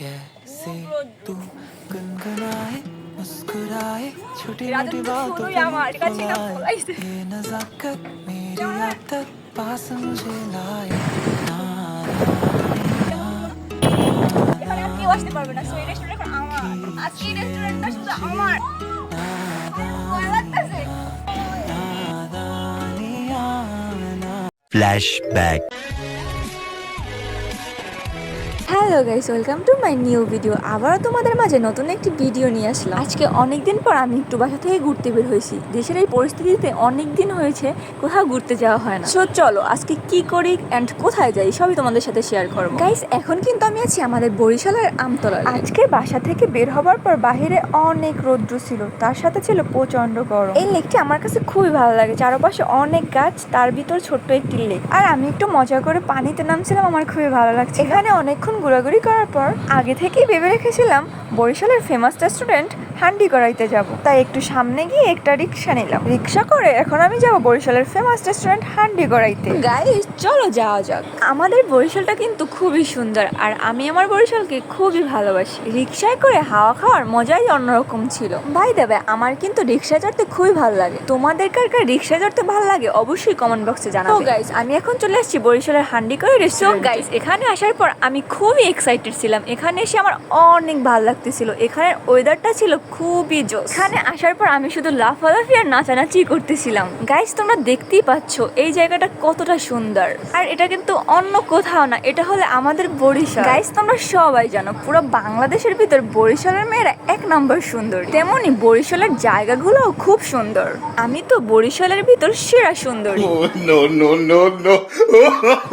कैसे तू गुनगुनाए मुस्कुराए छोटी रात मोटी में तो बातों सोनू पे या हमारे का चिका बुलाए फुलाई से। ये नजाकत मेरी आदत पास मुझे लाए ना, এখানে আর কেউ আসতে পারবে না সো এই রেস্টুরেন্ট এখন আমার আজকে এই রেস্টুরেন্টটা শুধু আমার ভয় লাগতেছে नादानिया ना Flashback. Hello guys, welcome to my new video. আবারও তোমাদের মাঝে নতুন একটি ভিডিও নিয়ে আসলাম। আজকে অনেক দিন পর আমি একটু বাসা থেকে ঘুরতে বের হয়েছি। দেশের এই পরিস্থিতিতে অনেক দিন হয়েছে কোথাও ঘুরতে যাওয়া হয় না। সো চলো, আজকে কি করি অ্যান্ড কোথায় যাই সবই তোমাদের সাথে শেয়ার করব। গাইস, এখন কিন্তু আমি আছি আমাদের বরিশালের আমতলা আজকে বাসা থেকে বের হবার পর বাহিরে অনেক রৌদ্র ছিল, তার সাথে ছিল প্রচণ্ড গরম। এই লেকটি আমার কাছে খুবই ভালো লাগে। চারপাশে অনেক গাছ, তার ভিতর ছোট্ট একটি লেক। আর আমি একটু মজা করে পানিতে নামছিলাম, আমার খুবই ভালো লাগছে এখানে অনেকক্ষণ ঘোরাঘুরি করার পর আগে থেকেই ভেবে রেখেছিলাম বরিশালের ফেমাস রেস্টুরেন্ট হান্ডি করাইতে যাব। তাই একটু সামনে গিয়ে একটা রিক্সা নিলাম। রিক্সা করে এখন আমি যাব বরিশালের ফেমাস রেস্টুরেন্ট হান্ডি করাইতে। গাইস চলো যাওয়া যাক। আমাদের বরিশালটা কিন্তু খুবই সুন্দর আর আমি আমার বরিশালকে খুবই ভালোবাসি। রিক্সায় করে হাওয়া খাওয়ার মজাই অন্যরকম ছিল। ভাই দেবে আমার কিন্তু রিক্সা চড়তে খুবই ভালো লাগে। তোমাদের কার কার রিক্সা চড়তে ভালো লাগে অবশ্যই কমেন্ট বক্সে জানাও গাইস আমি এখন চলে আসছি বরিশালের হান্ডি করে রেস্টুরেন্ট গাইস এখানে আসার পর আমি খুবই এক্সাইটেড ছিলাম। এখানে এসে আমার অনেক ভালো লাগতেছিল। এখানের ওয়েদারটা ছিল খুবই জোস। এখানে আসার পর আমি শুধু লাফালাফি আর নাচানাচি করতেছিলাম। গাইস তোমরা দেখতেই পাচ্ছ এই জায়গাটা কতটা সুন্দর। আর এটা কিন্তু অন্য কোথাও না এটা হলো আমাদের বরিশাল। গাইস তোমরা সবাই জানো পুরো বাংলাদেশের ভিতর বরিশালের মেয়েরা এক নম্বর সুন্দর। তেমনি বরিশালের জায়গাগুলোও খুব সুন্দর। আমি তো বরিশালের ভিতর সেরা সুন্দরী। Oh.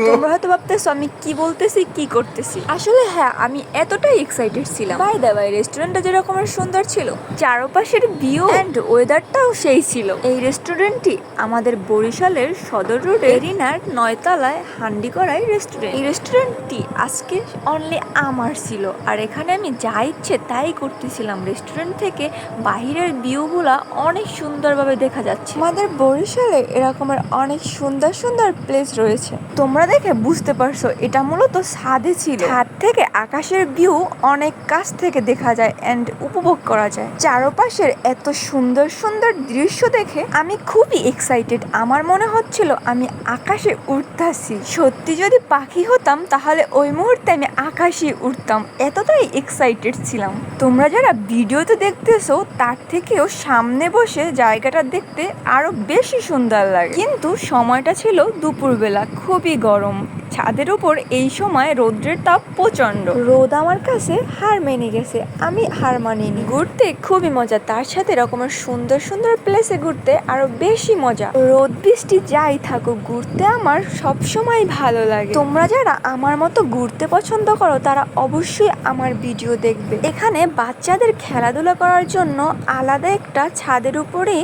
তোমরা হয়তো ভাবতেছো আমি কি বলতেছি কি করতেছি? আসলে হ্যাঁ আমি এতটাই এক্সাইটেড ছিলাম। বাই দা বাই রেস্টুরেন্টটা যেরকমের সুন্দর ছিল চারপাশের ভিউ অ্যান্ড ওয়েদারটাও সেই ছিল। এই রেস্টুরেন্টটি আমাদের বরিশালের সদর রোড এরিনার নয়তলায় হান্ডি করাই রেস্টুরেন্ট এই রেস্টুরেন্টটি আজকে অনলি আমার ছিল, আর এখানে আমি যা ইচ্ছে তাই করতেছিলাম। রেস্টুরেন্ট থেকে বাহিরের ভিউগুলা অনেক সুন্দরভাবে দেখা যাচ্ছে। আমাদের বরিশালে এরকমের অনেক সুন্দর সুন্দর প্লেস রয়েছে। তোমরা দেখে বুঝতে পারছ, এটা মূলত ছাদে ছিল। ছাদ থেকে আকাশের ভিউ অনেক কাছ থেকে দেখা যায় এন্ড উপভোগ করা যায়। চারপাশের এত সুন্দর সুন্দর দৃশ্য দেখে আমি খুবই এক্সাইটেড আমার মনে হচ্ছিল আমি আকাশে উঠতাছি সত্যি যদি পাখি হতাম, তাহলে ওই মুহূর্তে আমি আকাশে উঠতাম এতটাই এক্সাইটেড ছিলাম। তোমরা যারা ভিডিওতে দেখতেছো, তার থেকেও সামনে বসে জায়গাটা দেখতে আরও বেশি সুন্দর লাগে। কিন্তু সময়টা ছিল দুপুরবেলা, খুবই গরম। ছাদের উপর এই সময় রৌদ্রের তাপ প্রচণ্ড রোদ আমার কাছে হার মেনে গেছে আমি হার মানিনি। ঘুরতে খুবই মজা তার সাথে এরকমের সুন্দর সুন্দর প্লেসে ঘুরতে আরও বেশি মজা। রোদ বৃষ্টি যাই থাকুক ঘুরতে আমার সব সময় ভালো লাগে। তোমরা যারা আমার মতো ঘুরতে পছন্দ করো তারা অবশ্যই আমার ভিডিও দেখবে। এখানে বাচ্চাদের খেলাধুলা করার জন্য আলাদা একটা ছাদের উপরে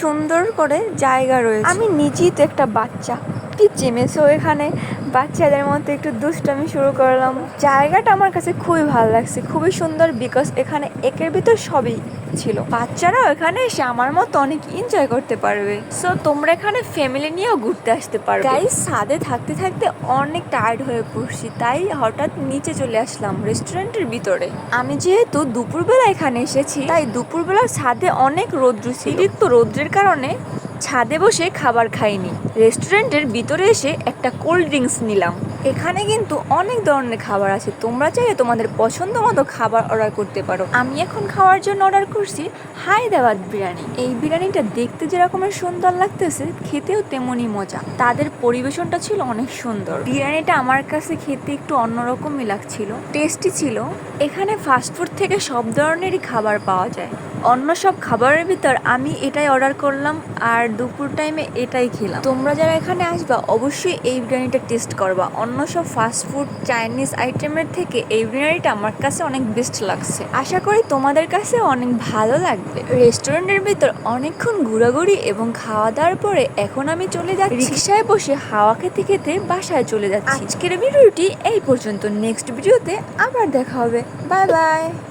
সুন্দর করে জায়গা রয়েছে। আমি নিজেই তো একটা বাচ্চা। কি চেমেছো এখানে বাচ্চাদের মতো একটু দুষ্টামি শুরু করলাম। জায়গাটা আমার কাছে খুবই ভালো লাগছে, খুবই সুন্দর বিকজ এখানে একের ভিতর সবই ছিল। বাচ্চারাও এখানে এসে আমার মতো অনেক এনজয় করতে পারবে। সো তোমরা এখানে ফ্যামিলি নিয়েও ঘুরতে আসতে পারবে। তাই সাদে থাকতে থাকতে অনেক টায়ার্ড হয়ে পড়ছি, তাই হঠাৎ নিচে চলে আসলাম রেস্টুরেন্টের ভিতরে। আমি যেহেতু দুপুরবেলা এখানে এসেছি, তাই দুপুরবেলা ছাদে অনেক রৌদ্র ছিল। তো রৌদ্রের কারণে ছাদে বসে খাবার খাইনি। রেস্টুরেন্টের ভিতরে এসে একটা কোল্ড ড্রিঙ্কস নিলাম। এখানে কিন্তু অনেক ধরনের খাবার আছে। তোমরা চাইলে তোমাদের পছন্দ মতো খাবার অর্ডার করতে পারো। আমি এখন খাওয়ার জন্য অর্ডার করছি হায়দ্রাবাদ বিরিয়ানি। এই বিরিয়ানিটা দেখতে যেরকমের সুন্দর লাগতেছে, খেতেও তেমনই মজা। তাদের পরিবেশনটা ছিল অনেক সুন্দর। বিরিয়ানিটা আমার কাছে খেতে একটু অন্যরকমই লাগছিল। টেস্টি ছিল। এখানে ফাস্টফুড থেকে সব ধরনেরই খাবার পাওয়া যায়। অন্য সব খাবারের ভিতর আমি এটাই অর্ডার করলাম আর দুপুর টাইমে এটাই খেলাম। তোমরা যারা এখানে আসবা, অবশ্যই এই বিরিয়ানিটা টেস্ট করবা। অন্য সব ফাস্টফুড চাইনিজ আইটেমের থেকে এই বিরিয়ানিটা আমার কাছে অনেক বেস্ট লাগছে। আশা করি তোমাদের কাছে অনেক ভালো লাগবে। রেস্টুরেন্টের ভিতর অনেকক্ষণ ঘোরাঘুরি এবং খাওয়া দাওয়ার পরে এখন আমি চলে যাচ্ছি। রিক্সায় বসে হাওয়া খেতে খেতে বাসায় চলে যাচ্ছি। আজকের ভিডিওটি এই পর্যন্ত। নেক্সট ভিডিওতে আবার দেখা হবে। Bye bye